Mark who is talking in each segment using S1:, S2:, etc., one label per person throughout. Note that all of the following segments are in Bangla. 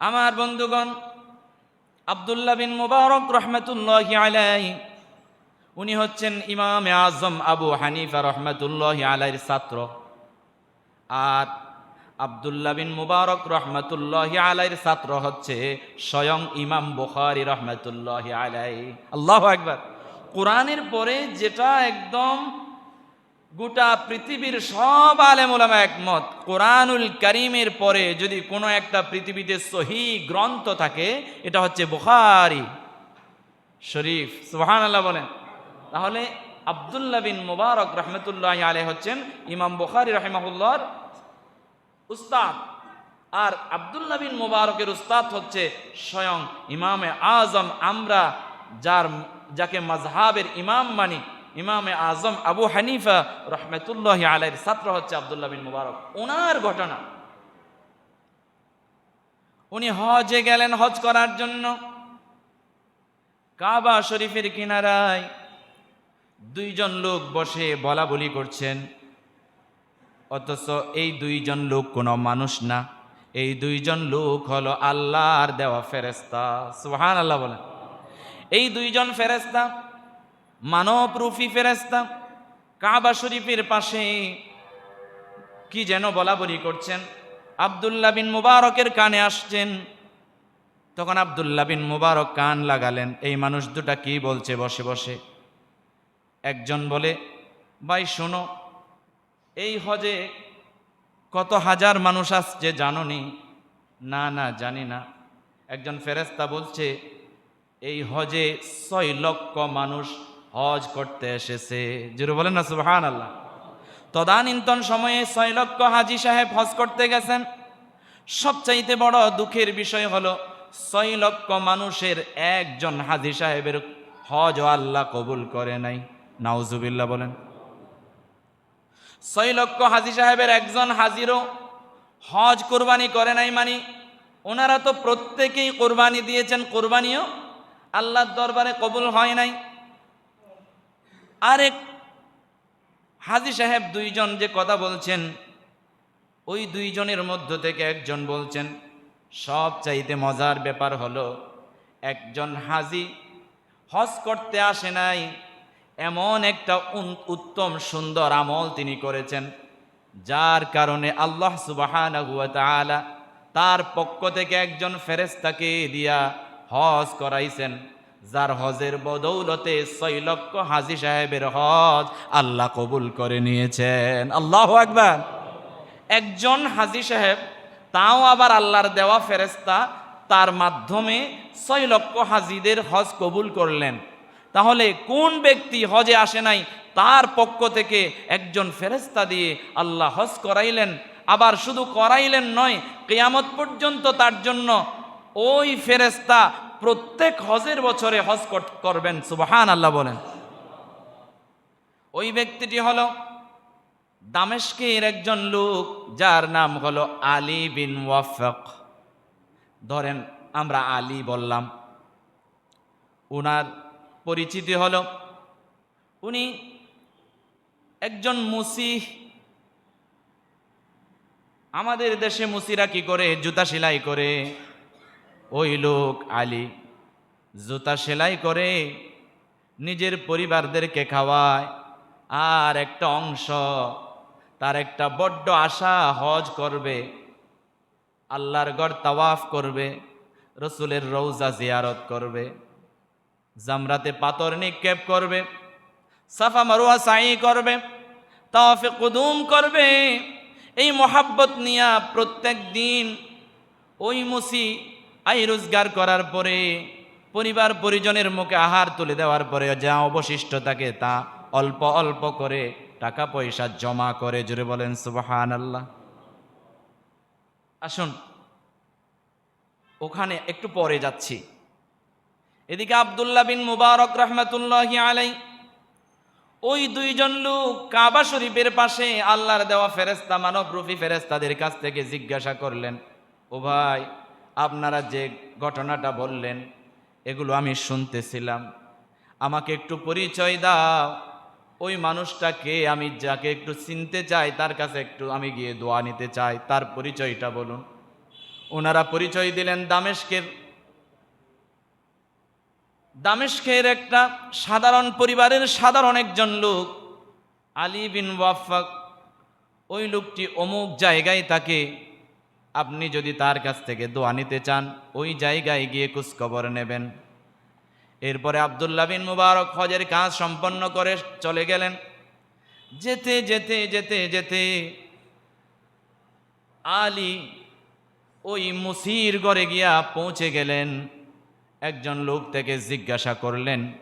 S1: আমার বন্ধুগণ, আবদুল্লাহ বিন মুবারক রহমতুল্লাহ আলাই উনি হচ্ছেন ইমামে আজম আবু হানিফা রহমতুল্লাহ আলাইয়ের ছাত্র। আর আবদুল্লাহ বিন মুবারক রহমতুল্লাহ আলাইয়ের ছাত্র হচ্ছে স্বয়ং ইমাম বুখারি রহমতুল্লাহ আলাই আল্লাহ একবার কোরআনের পরে যেটা একদম গোটা পৃথিবীর সব আলেম ওলামা একমত, কোরআনুল করিমের পরে যদি কোনো একটা পৃথিবীতে সহি গ্রন্থ থাকে, এটা হচ্ছে বুখারি। শরীফ সুহান আল্লাহ বলেন। তাহলে আবদুল্লাহ বিন মুবারক রহমতুল্লাহ আলে হচ্ছেন ইমাম বুখারি রহমাহুল্লাহর উস্তাদ। আর আবদুল্লাহ বিন মুবারকের উস্তাদ হচ্ছে স্বয়ং ইমামে আজম আমরা, যার, যাকে মাজহাবের ইমাম মানি। ইমামে আজম আবু হানিফা রহমতুল্লাহ আলাইয়ের ছাত্র হচ্ছে আবদুল্লাহ বিন মুবারক। ওনার ঘটনা। উনি হজে গেলেন হজ করার জন্য। কাবা শরীফের কিনারায় দুইজন লোক বসে বলা বলি করছেন। অথচ এই দুইজন লোক কোনো মানুষ না। এই দুইজন লোক হলো আল্লাহর দেওয়া ফেরেস্তা সুহান আল্লাহ বলেন। এই দুইজন ফেরেস্তা মানব রুফি ফেরেস্তা কাবা শরীফের পাশে কি যেন বলা বলি করছেন। আবদুল্লাহ বিন মুবারকের কানে আসছেন। তখন আবদুল্লাহ বিন মুবারক কান লাগালেন। এই মানুষ দুটা কি বলছে? বসে বসে। একজন বলে, ভাই, শোনো, এই হজে কত হাজার মানুষ আসছে জানোনি? না না, জানি না। একজন ফেরেস্তা বলছে, এই হজে ছয় লক্ষ মানুষ হজ করতে এসেছে। জিরো বলেন না সুবহান আল্লাহ তদানীন্তন সময়ে ছয় লক্ষ হাজি সাহেব হজ করতে গেছেন। সবচাইতে বড় দুঃখের বিষয় হলো, ছয় লক্ষ মানুষের একজন হাজি সাহেবের হজ আল্লাহ কবুল করে নাই। নাউজুবিল্লাহ বলেন। ছয় লক্ষ হাজি সাহেবের একজন হাজিরও হজ কোরবানি করে নাই মানি, ওনারা তো প্রত্যেকেই কোরবানি দিয়েছেন, কোরবানিও আল্লাহর দরবারে কবুল হয় নাই। আরেক হাজি সাহেব দুইজন যে কথা বলছেন, ওই দুইজনের মধ্য থেকে একজন বলছেন, সব চাইতে মজার ব্যাপার হলো, একজন হাজি হজ করতে আসে নাই, এমন একটা উত্তম সুন্দর আমল তিনি করেছেন, যার কারণে আল্লাহ সুবাহানাহু ওয়া তার পক্ষ থেকে একজন ফেরেস্তাকে দিয়া হজ করাইছেন। যার হজের বদৌলতে ছয় লক্ষ হাজি সাহেবের হজ আল্লাহ কবুল করে নিয়েছেন। আল্লাহ একবার একজন হাজি সাহেব, তাও আবার আল্লাহর দেওয়া ফেরেস্তা তার মাধ্যমে ছয় লক্ষ হাজিদের হজ কবুল করলেন। তাহলে কোন ব্যক্তি হজে আসে নাই, তার পক্ষ থেকে একজন ফেরেস্তা দিয়ে আল্লাহ হজ করাইলেন। আবার শুধু করাইলেন নয়, কেয়ামত পর্যন্ত তার জন্য ওই ফেরেস্তা প্রত্যেক হজের বছরে হজ করবেন সুবহান আল্লাহ বলেন। ওই ব্যক্তিটি হলো দামেশকের একজন লোক, যার নাম হলো আলী বিন ওয়াফক। ধরেন, আমরা আলী বললাম। উনার পরিচিতি হলো, উনি একজন মুসিহ। আমাদের দেশে মুসিরা কি করে? জুতা সেলাই করে। ওই লোক আলী জুতা সেলাই করে নিজের পরিবারদেরকে খাওয়ায়, আর একটা অংশ তার একটা বড্ড আশা হজ করবে, আল্লাহর গড় তাওয়াফ করবে, রসুলের রৌজা জিয়ারত করবে, জামরাতে পাথর নিক্ষেপ করবে, সাফা মারুয়া সাই করবে, তাওয়াফে কুদুম করবে। এই মোহাব্বত নিয়া প্রত্যেক দিন ওই মুসি আই রোজগার করার পরে, পরিবার পরিজনের মুখে আহার তুলে দেওয়ার পরে যা অবশিষ্ট থাকে তা অল্প অল্প করে টাকা পয়সা জমা করে জুড়ে বলেন সুবাহান আল্লাহ আসুন, ওখানে একটু পরে যাচ্ছি। এদিকে আবদুল্লাহ বিন মুবারক রহমতুল্লাহ আলাই ওই দুইজন লোক কাবা শরীফের পাশে আল্লাহর দেওয়া ফেরেস্তা মানব রুফি ফেরেস্তাদের কাছ থেকে জিজ্ঞাসা করলেন, ও ভাই আপনারা যে ঘটনাটা বললেন, এগুলো আমি শুনতেছিলাম। আমাকে একটু পরিচয় দাও। ওই মানুষটাকে আমি যাকে একটু চিনতে চাই, তার কাছে একটু আমি গিয়ে দোয়া নিতে চাই। তার পরিচয়টা বলুন। ওনারা পরিচয় দিলেন দামেশকের দামেশকের একটা সাধারণ পরিবারের সাধারণ একজন লোক, আলী বিন ওয়াফাক। ওই লোকটি অমুক জায়গায় তাকে আপনি যদি তার কাছ থেকে দোয়া নিতে চান, ওই জায়গায় গিয়ে কুচকবর নেবেন। এরপরে আবদুল্লাহ বিন মুবারক হজের কাজ সম্পন্ন করে চলে গেলেন। যেতে যেতে যেতে যেতে আলী ওই মুসির ঘরে গিয়া পৌঁছে গেলেন। একজন লোক থেকে জিজ্ঞাসা করলেন।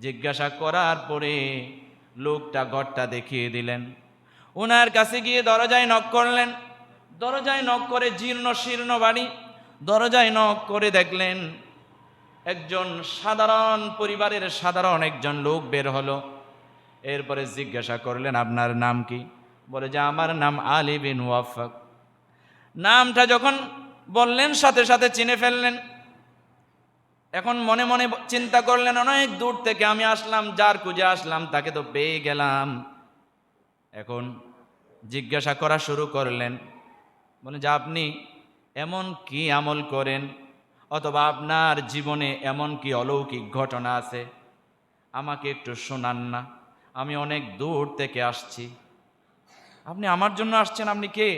S1: জিজ্ঞাসা করার পরে লোকটা ঘরটা দেখিয়ে দিলেন। ওনার কাছে গিয়ে দরজায় নক করলেন। দরজায় নক করে জীর্ণ শীর্ণ বাড়ি দরজায় নক করে দেখলেন একজন সাধারণ পরিবারের সাধারণ একজন লোক বের হলো। এরপরে জিজ্ঞাসা করলেন, আপনার নাম কি? বলে, যে আমার নাম আলী বিন ওয়াফাক। নামটা যখন বললেন, সাথে সাথে চিনে ফেললেন। এখন মনে মনে চিন্তা করলেন, অনেক দূর থেকে আমি আসলাম, যার খুঁজে আসলাম, তাকে তো পেয়ে গেলাম। এখন জিজ্ঞাসা করা শুরু করলেন বলে যে আপনি এমন কি আমল করেন, অথবা আপনার জীবনে এমন কি অলৌকিক ঘটনা আছে? আমাকে একটু শোনান না, আমি অনেক দূর থেকে আসছি। আপনি আমার জন্য আসছেন, আপনি কে?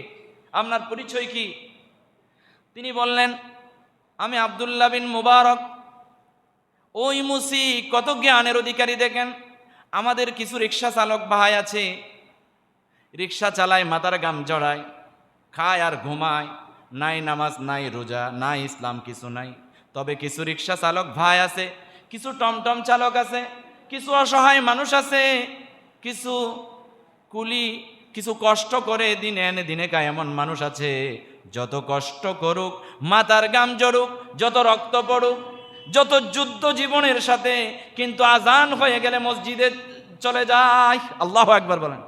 S1: আপনার পরিচয় কি? তিনি বললেন, আমি আবদুল্লাহ বিন মুবারক। ওই মুসি কত জ্ঞানের অধিকারী দেখেন? আমাদের কিছু রিক্সা চালক ভাই আছে। রিক্সা চালায়, মাথার গাম জড়ায়। খায় আর ঘুমায়। নাই নামাজ, নাই রোজা, নাই ইসলাম কিছু নাই। তবে কিছু রিক্সা চালক ভাই আছে, কিছু টমটম চালক আছে, কিছু অসহায় মানুষ আছে, কিছু কুলি, কিছু কষ্ট করে দিনে এনে দিনে খায় এমন মানুষ আছে। যত কষ্ট করুক মাতার গাম জড়ুক যত রক্ত পড়ুক, যত যুদ্ধ জীবনের সাথে কিন্তু আজান হয়ে গেলে মসজিদে চলে যায়। আল্লাহ একবার বলেন।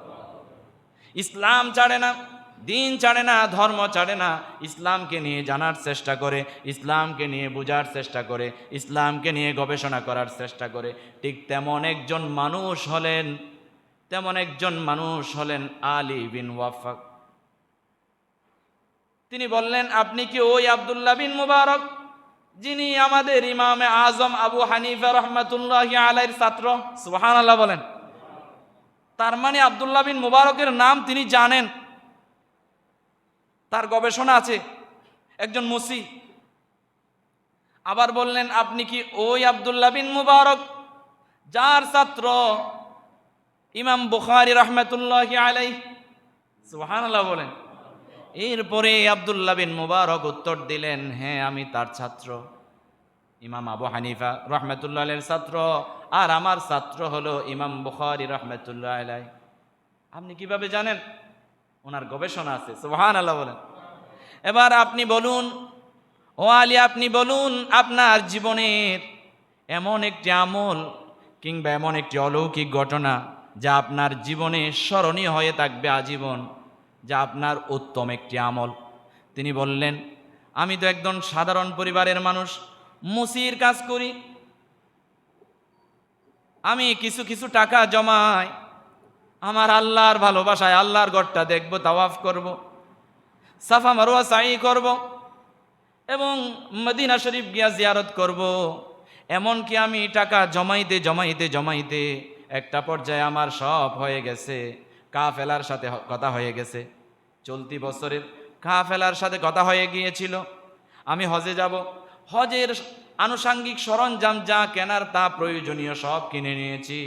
S1: ইসলাম ছাড়ে না। দিন ছাড়ে না, ধর্ম ছাড়ে না, ইসলামকে নিয়ে জানার চেষ্টা করে, ইসলামকে নিয়ে বোঝার চেষ্টা করে, ইসলামকে নিয়ে গবেষণা করার চেষ্টা করে। ঠিক তেমন একজন মানুষ হলেন, তেমন একজন মানুষ হলেন আলী বিন ওয়াফাক। তিনি বললেন, আপনি কি ওই আবদুল্লাহ বিন মুবারক, যিনি আমাদের ইমামে আজম আবু হানিফা রহমাতুল্লাহ আলাইর ছাত্র? সুহান আল্লাহ বলেন। তার মানে আবদুল্লাহ বিন মুবারকের নাম তিনি জানেন। তার গবেষণা আছে, একজন মুসি। আবার বললেন, আপনি কি ওই আবদুল্লাহ বিন মুবারক, যার ছাত্র ইমাম বুখারি রহমতুল্লাহ আলাই সুহানাল্লাহ বলেন। এরপরে আবদুল্লাহ বিন মুবারক উত্তর দিলেন হ্যাঁ আমি তার ছাত্র। ইমাম আবু হানিফা রহমতুল্লাহ আলের ছাত্র, আর আমার ছাত্র হলো ইমাম বুখারি রহমতুল্লাহ আলাই আপনি কীভাবে জানেন? ওনার গবেষণা আছে সুহান আল্লাহ বলেন। এবার আপনি বলুন, ও আলী, আপনি বলুন, আপনার জীবনের এমন একটি আমল কিংবা এমন একটি অলৌকিক ঘটনা যা আপনার জীবনে স্মরণীয় হয়ে থাকবে আজীবন, যা আপনার উত্তম একটি আমল। তিনি বললেন, আমি তো একজন সাধারণ পরিবারের মানুষ, মুসির কাজ করি। আমি কিছু কিছু টাকা জমাই আমার আল্লাহর ভালোবাসায় আল্লাহর গড়টা দেখব, তাওয়াফ করব, সাফা মারোয়া সাই করব এবং মদিনা শরীফ গিয়া জিয়ারত করব। এমনকি আমি টাকা জমাইতে জমাইতে জমাইতে একটা পর্যায়ে আমার সব হয়ে গেছে, কাফেলার সাথে কথা হয়ে গেছে। চলতি বছরের কাফেলার সাথে কথা হয়ে গিয়েছিল। আমি হজে যাব। হজের আনুষাঙ্গিক সরঞ্জাম যা কেনার তা প্রয়োজনীয় সব কিনে নিয়েছি।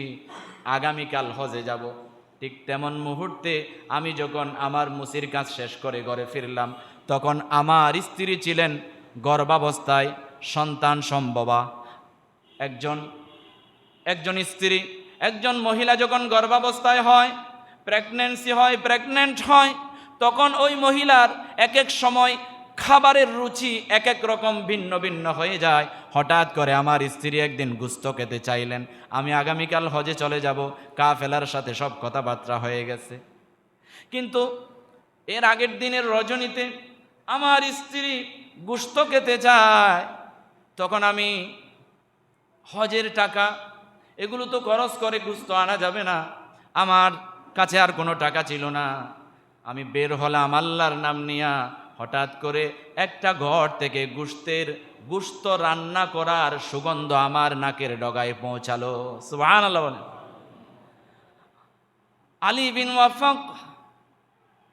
S1: আগামীকাল হজে যাব। ঠিক তেমন মুহূর্তে আমি যখন আমার মুসির কাজ শেষ করে ঘরে ফিরলাম, তখন আমার স্ত্রী ছিলেন গর্ভাবস্থায় সন্তান সম্ভবা। একজন একজন স্ত্রী, একজন মহিলা যখন গর্ভাবস্থায় হয় প্রেগনেন্সি হয় প্রেগনেন্ট হয়, তখন ওই মহিলার এক এক সময় খাবারের রুচি এক এক রকম ভিন্ন ভিন্ন হয়ে যায়। হঠাৎ করে আমার স্ত্রী একদিন গুস্ত খেতে চাইলেন। আমি আগামীকাল হজে চলে যাব। কাফেলার সাথে সব কথাবার্তা হয়ে গেছে। কিন্তু এর আগের দিনের রজনীতে আমার স্ত্রী গুস্ত খেতে চায়। তখন আমি হজের টাকা, এগুলো তো খরচ করে গুস্ত আনা যাবে না। আমার কাছে আর কোনো টাকা ছিল না। আমি বের হলাম আল্লাহর নাম নিয়া হঠাৎ করে একটা ঘর থেকে গুস্তের গুস্ত রান্না করার সুগন্ধ আমার নাকের ডগায় পৌঁছালো। সুহান আলী বিন ওয়াফক,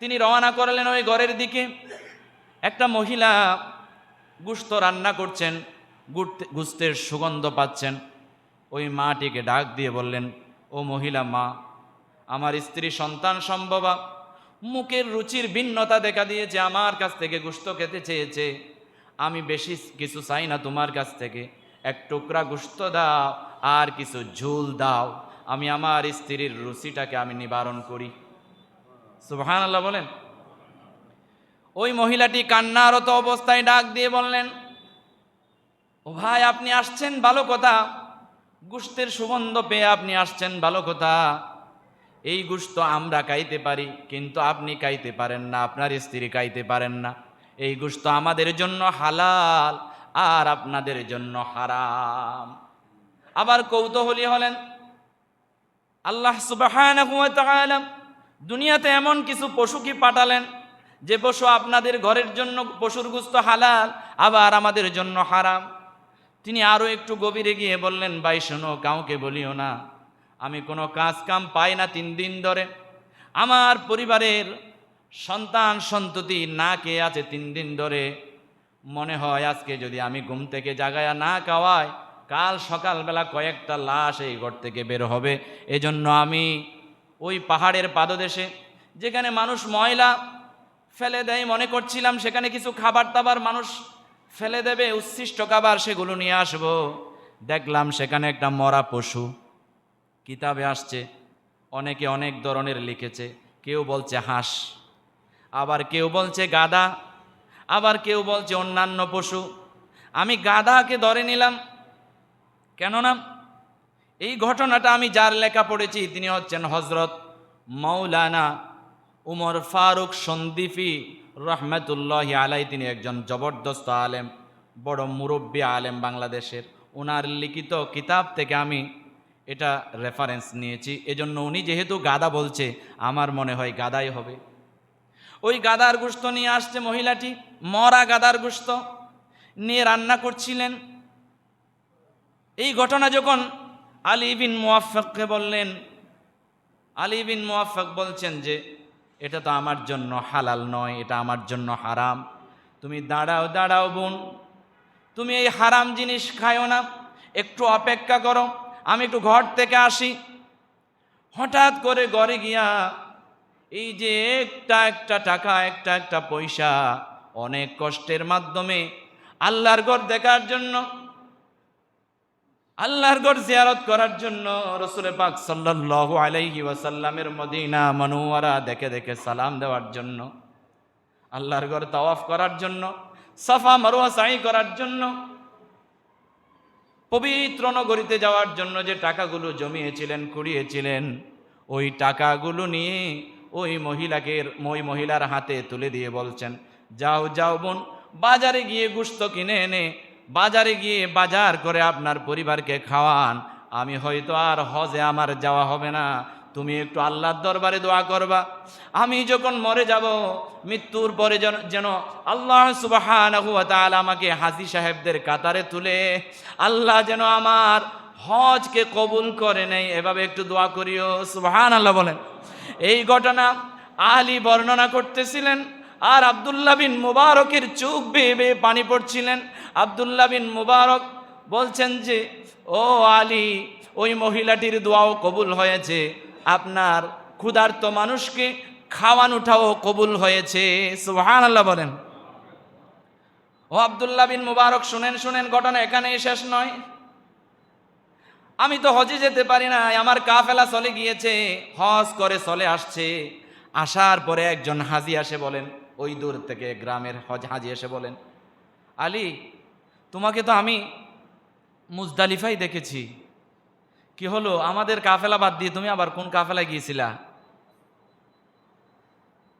S1: তিনি রওনা করলেন ওই ঘরের দিকে। একটা মহিলা গুস্ত রান্না করছেন গুস্তের সুগন্ধ পাচ্ছেন। ওই মাটিকে ডাক দিয়ে বললেন, ও মহিলা মা, আমার স্ত্রী সন্তান সম্ভবা মুখের রুচির ভিন্নতা দেখা দিয়েছে, আমার কাছ থেকে গুস্ত খেতে চেয়েছে। আমি বেশি কিছু চাই না তোমার কাছ থেকে। এক টুকরা গুস্ত দাও, আর কিছু ঝুল দাও। আমি আমার স্ত্রীর রুচিটাকে আমি নিবারণ করি। সুবহান আল্লাহ বলেন। ওই মহিলাটি কান্নারত অবস্থায় ডাক দিয়ে বললেন, ও ভাই, আপনি আসছেন? ভালো কথা। গুস্তের সুগন্ধ পেয়ে আপনি আসছেন? ভালো কথা। এই গোস্ত আমরা খাইতে পারি, কিন্তু আপনি খাইতে পারেন না, আপনার স্ত্রী খাইতে পারেন না। এই গুস্ত আমাদের জন্য হালাল আর আপনাদের জন্য হারাম। আবার কৌতূহলী হলেন, আল্লাহ তাআলা দুনিয়াতে এমন কিছু পশু কি পাঠালেন, যে পশু আপনাদের ঘরের জন্য পশুর গুস্ত হালাল, আবার আমাদের জন্য হারাম। তিনি আরও একটু গভীরে গিয়ে বললেন, ভাই, শোনো, কাউকে বলিও না। আমি কোনো কাজ কাম পাই না তিন দিন ধরে। আমার পরিবারের সন্তান সন্ততি না কে আছে তিন দিন ধরে। মনে হয় আজকে যদি আমি ঘুম থেকে জাগায়া না খাওয়াই, কাল সকালবেলা কয়েকটা লাশ এই ঘর থেকে বের হবে। এজন্য আমি ওই পাহাড়ের পাদদেশে, যেখানে মানুষ ময়লা ফেলে দেয় মনে করছিলাম, সেখানে কিছু খাবার দাবার মানুষ ফেলে দেবে, উচ্ছিষ্ট খাবার সেগুলো নিয়ে আসব। দেখলাম সেখানে একটা মরা পশু। কিতাবে আসছে, অনেকে অনেক ধরনের লিখেছে, কেউ বলছে হাঁস, আবার কেউ বলছে গাদা আবার কেউ বলছে অন্যান্য পশু। আমি গাদাকে ধরে নিলাম। কেননা এই ঘটনাটা আমি যার লেখা পড়েছি তিনি হচ্ছেন হজরত মৌলানা উমর ফারুক সন্দীফি রহমতুল্লাহ আলাই তিনি একজন জবরদস্ত আলেম, বড় মুরব্বী আলেম বাংলাদেশের। ওনার লিখিত কিতাব থেকে আমি এটা রেফারেন্স নিয়েছি। এজন্য উনি যেহেতু গাদা বলছে, আমার মনে হয় গাদাই হবে। ওই গাদার গুস্ত নিয়ে আসছে মহিলাটি, মরা গাদার গুস্ত নিয়ে রান্না করছিলেন। এই ঘটনা যখন আলী বিন মুয়াফাককে বললেন, আলী বিন মুয়াফাক বলছেন যে, এটা তো আমার জন্য হালাল নয়, এটা আমার জন্য হারাম। তুমি দাঁড়াও দাঁড়াও বোন। তুমি এই হারাম জিনিস খায়ও না, একটু অপেক্ষা করো। আমি একটু ঘর থেকে আসি। হঠাৎ করে ঘরে গিয়া এই যে একটা একটা টাকা, একটা একটা পয়সা অনেক কষ্টের মাধ্যমে আল্লাহর ঘর দেখার জন্য, আল্লাহর ঘর জিয়ারত করার জন্য রসুল পাক সাল্লাল্লাহু আলাইহি ওয়াসাল্লামের মদিনা মনোয়ারা দেখে দেখে সালাম দেওয়ার জন্য, আল্লাহর ঘর তাওয়াফ করার জন্য, সাফা মারোয়া সাই করার জন্য পবিত্র নগরীতে যাওয়ার জন্য যে টাকাগুলো জমিয়েছিলেন, কুড়িয়েছিলেন, ওই টাকাগুলো নিয়ে ওই মহিলাকে, ওই মহিলার হাতে তুলে দিয়ে বলছেন, যাও যাও বোন, বাজারে গিয়ে গুস্ত কিনে এনে, বাজারে গিয়ে বাজার করে আপনার পরিবারকে খাওয়ান। আমি হয়তো আর হজে আমার যাওয়া হবে না। তুমি একটু আল্লাহর দরবারে দোয়া করবা। আমি যখন মরে যাব, মৃত্যুর পরে যেন আল্লাহ তাআলা আমাকে হাজি সাহেবদের কাতারে তুলে, আল্লাহ যেন আমার হজকে কবুল করে নেই এভাবে একটু দোয়া করিও সুবহান আল্লাহ বলেন। এই ঘটনা আলী বর্ণনা করতেছিলেন, আর আবদুল্লাহ বিন মুবারকের চোখ বেয়ে বেয়ে পানি পড়ছিলেন। আবদুল্লাহ বিন মুবারক বলছেন যে, ও আলী, ওই মহিলাটির দোয়াও কবুল হয়েছে। আপনার ক্ষুধার্ত মানুষকে খাওয়ানোটাও কবুল হয়েছে। সুহান আল্লাহ বলেন। ও আবদুল্লাহ বিন মুবারক, শুনেন শুনেন, ঘটনা এখানেই শেষ নয়। আমি তো হজে যেতে পারি না আমার কাফেলা চলে গিয়েছে, হজ করে চলে আসছে। আসার পরে একজন হাজি আসে বলেন, ওই দূর থেকে গ্রামের হজ হাজি এসে বলেন, আলী, তোমাকে তো আমি মুজদালিফাই দেখেছি। কি হলো? আমাদের কাফেলা বাদ দিয়ে তুমি আবার কোন কাফেলায় গিয়েছিলা?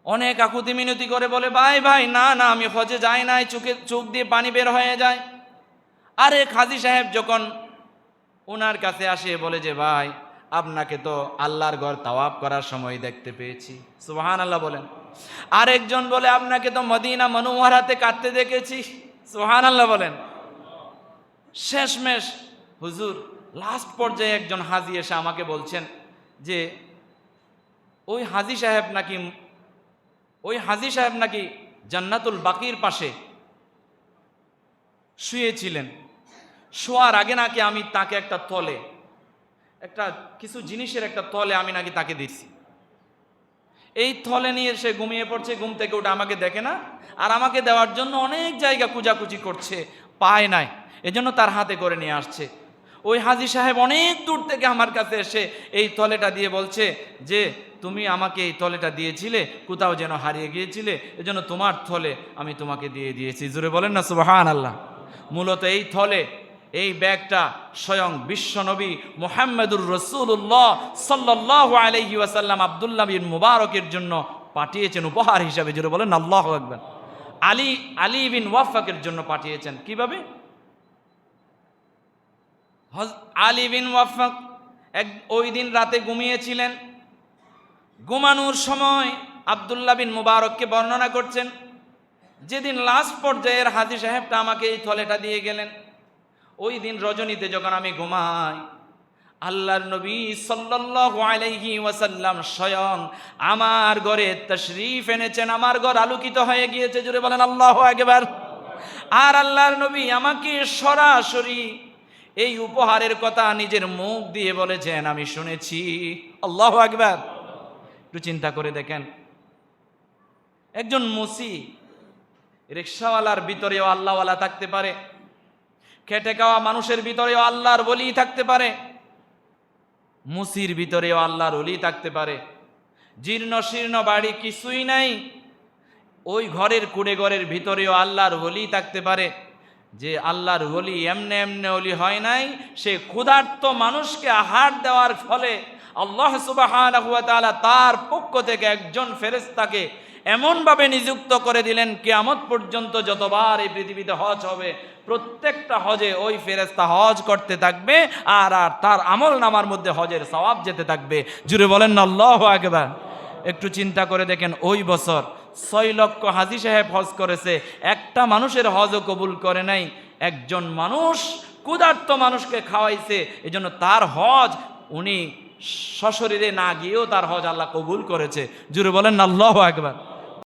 S1: অনেক আকুতি মিনতি করে বলে, ভাই ভাই, না না, আমি হজে যাই নাই, চোখে, চোখ দিয়ে পানি বের হয়ে যায়। আরে খাজি সাহেব যখন ওনার কাছে আসে, বলে যে, ভাই, আপনাকে তো আল্লাহর ঘর তাওয়াব করার সময় দেখতে পেয়েছি। সুবাহান আল্লাহ বলেন। আরেকজন বলে, আপনাকে তো মদিনা মনোয়ারাতে কাঁদতে দেখেছি। সোহান আল্লাহ বলেন। শেষমেশ হুজুর লাস্ট পর্যায়ে একজন হাজি এসে আমাকে বলছেন যে, ওই হাজি সাহেব নাকি, ওই হাজি সাহেব নাকি জান্নাতুল বাকির পাশে শুয়েছিলেন। শোয়ার আগে নাকি আমি তাকে একটা তলে, একটা কিছু জিনিসের একটা তলে আমি নাকি তাকে দিচ্ছি এই থলে নিয়ে সে ঘুমিয়ে পড়ছে, ঘুম থেকে ওটা আমাকে দেখে না, আর আমাকে দেওয়ার জন্য অনেক জায়গা কুচাকুচি করছে, পায় নাই। এজন্য তার হাতে করে নিয়ে আসছে। ওই হাজি সাহেব অনেক দূর থেকে আমার কাছে এসে এই তলেটা দিয়ে বলছে যে, তুমি আমাকে এই তলেটা দিয়েছিলে, কোথাও যেন হারিয়ে গিয়েছিলে, এজন্য তোমার থলে আমি তোমাকে দিয়ে দিয়েছি। জুড়ে বলেন না সুবাহান আল্লাহ মূলত এই থলে, এই ব্যাগটা স্বয়ং বিশ্বনবী মোহাম্মদুর রসুল্লাহ সাল্লাহ আলহি ওয়াসাল্লাম আবদুল্লাহ বিন মুবারকের জন্য পাঠিয়েছেন, উপহার হিসাবে। জুড়ে বলেন আল্লাহ আকবর। আলী আলী বিন ওয়াফাকের জন্য পাঠিয়েছেন। কীভাবে? আলী বিন ওয়াফাক এক, ওই দিন রাতে ঘুমিয়েছিলেন। ঘুমানোর সময় আবদুল্লাহ বিন মুবারককে বর্ণনা করছেন, যেদিন লাস্ট পর্যায়ের হাজি সাহেবটা আমাকে এই থলেটা দিয়ে গেলেন, ওই দিন রজনীতে যখন আমি ঘুমাই, আল্লাহর নবী সাল্লাল্লাহু ওয়াসাল্লাম স্বয়ং আমার ঘরে তশরিফ এনেছেন, আমার ঘর আলোকিত হয়ে গিয়েছে। জুড়ে বলেন, আল্লাহ একবার আর আল্লাহর নবী আমাকে সরাসরি এই উপহারের কথা নিজের মুখ দিয়ে বলেছেন, আমি শুনেছি। আল্লাহ একবার একটু চিন্তা করে দেখেন। একজন মুসি রিক্সাওয়ালার ভিতরেও আল্লাহওয়ালা থাকতে পারে, খেটে খাওয়া মানুষের ভিতরেও আল্লাহর বলি থাকতে পারে, মুসির ভিতরেও আল্লাহর অলি থাকতে পারে। জীর্ণ শীর্ণ বাড়ি কিছুই নাই, ওই ঘরের কুড়ে ঘরের ভিতরেও আল্লাহর ওলি থাকতে পারে। যে আল্লাহর ওলি এমনে এমনে ওলি হয় নাই, সে ক্ষুধার্ত মানুষকে আহার দেওয়ার ফলে আল্লাহ সুবাহান তার পক্ষ থেকে একজন ফেরেস্তাকে এমনভাবে নিযুক্ত করে দিলেন, কিয়ামত পর্যন্ত যতবার এই পৃথিবীতে হজ হবে, প্রত্যেকটা হজে ওই ফেরেস্তা হজ করতে থাকবে আর আর তার আমল নামার মধ্যে হজের সওয়াব যেতে থাকবে। জুড়ে বলেন না আল্লাহ একবার একটু চিন্তা করে দেখেন, ওই বছর ছয় লক্ষ হাজি সাহেব হজ করেছে। একটা মানুষের হজও কবুল করে নাই। একজন মানুষ ক্ষুধার্ত মানুষকে খাওয়াইছে। এজন্য তার হজ উনি সশরীরে না গিয়েও তার হজ আল্লাহ কবুল করেছে। জুড়ে বলেন, আল্লাহ একবার